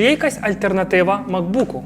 Чи є якась альтернатива MacBook?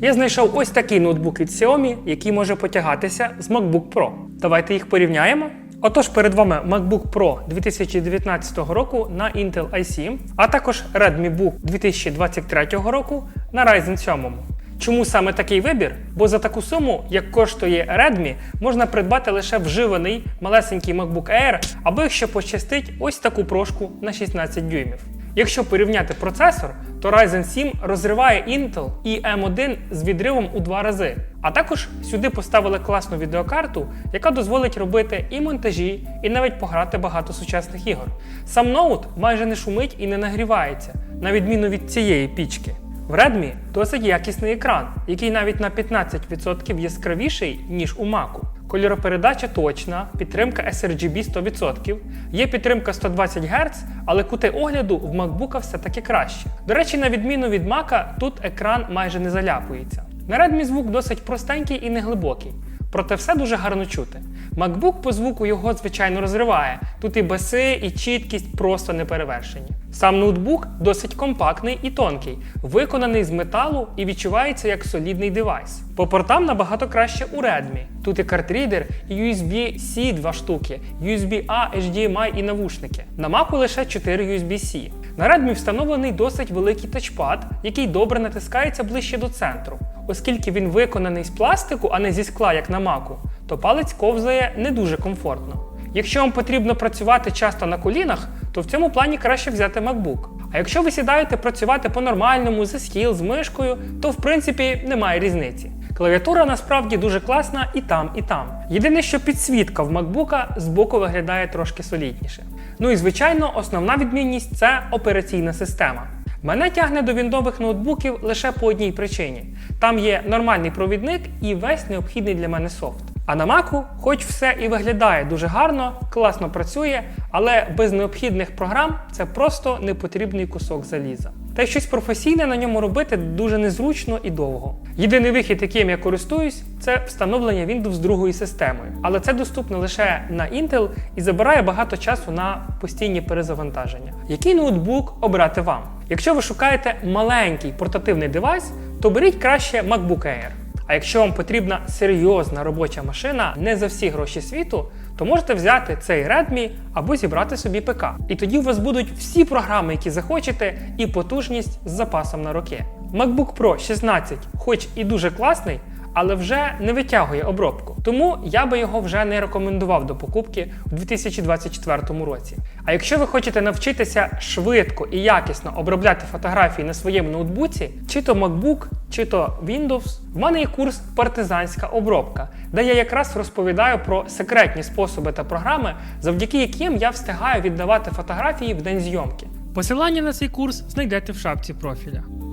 Я знайшов ось такий ноутбук від Xiaomi, який може потягатися з MacBook Pro. Давайте їх порівняємо. Отож, перед вами MacBook Pro 2019 року на Intel i7, а також Redmi Book 2023 року на Ryzen 7. Чому саме такий вибір? Бо за таку суму, як коштує Redmi, можна придбати лише вживаний малесенький MacBook Air, або якщо пощастить, ось таку прошку на 16 дюймів. Якщо порівняти процесор, то Ryzen 7 розриває Intel і M1 з відривом у два рази. А також сюди поставили класну відеокарту, яка дозволить робити і монтажі, і навіть пограти багато сучасних ігор. Сам ноут майже не шумить і не нагрівається, на відміну від цієї пічки. В Redmi досить якісний екран, який навіть на 15% яскравіший, ніж у Mac. Кольоропередача точна, підтримка sRGB 100%, є підтримка 120 Гц, але кути огляду в MacBook все-таки краще. До речі, на відміну від Mac, тут екран майже не заляпується. На Redmi звук досить простенький і неглибокий, проте все дуже гарно чути. MacBook по звуку його звичайно розриває. Тут і баси, і чіткість просто не перевершені. Сам ноутбук досить компактний і тонкий, виконаний з металу і відчувається як солідний девайс. По портам набагато краще у Redmi. Тут і картрідер, і USB-C два штуки, USB-A, HDMI і навушники. На Mac лише 4 USB-C. На Redmi встановлений досить великий тачпад, який добре натискається ближче до центру. Оскільки він виконаний з пластику, а не зі скла, як на Mac, то палець ковзає не дуже комфортно. Якщо вам потрібно працювати часто на колінах, то в цьому плані краще взяти MacBook. А якщо ви сідаєте працювати по-нормальному зі схіл, з мишкою, то в принципі немає різниці. Клавіатура насправді дуже класна і там, і там. Єдине, що підсвітка в MacBook збоку виглядає трошки солідніше. Ну і звичайно, основна відмінність це операційна система. Мене тягне до віндових ноутбуків лише по одній причині: там є нормальний провідник і весь необхідний для мене софт. А на Mac, хоч все і виглядає дуже гарно, класно працює, але без необхідних програм це просто непотрібний кусок заліза. Та й щось професійне на ньому робити дуже незручно і довго. Єдиний вихід, яким я користуюсь, це встановлення Windows з другою системою. Але це доступно лише на Intel і забирає багато часу на постійні перезавантаження. Який ноутбук обрати вам? Якщо ви шукаєте маленький портативний девайс, то беріть краще MacBook Air. А якщо вам потрібна серйозна робоча машина не за всі гроші світу, то можете взяти цей Redmi або зібрати собі ПК. І тоді у вас будуть всі програми, які захочете, і потужність з запасом на роки. MacBook Pro 16, хоч і дуже класний, але вже не витягує обробку. Тому я би його вже не рекомендував до покупки у 2024 році. А якщо ви хочете навчитися швидко і якісно обробляти фотографії на своєму ноутбуці, чи то MacBook, чи то Windows, в мене є курс Партизанська обробка, де я якраз розповідаю про секретні способи та програми, завдяки яким я встигаю віддавати фотографії в день зйомки. Посилання на цей курс знайдете в шапці профіля.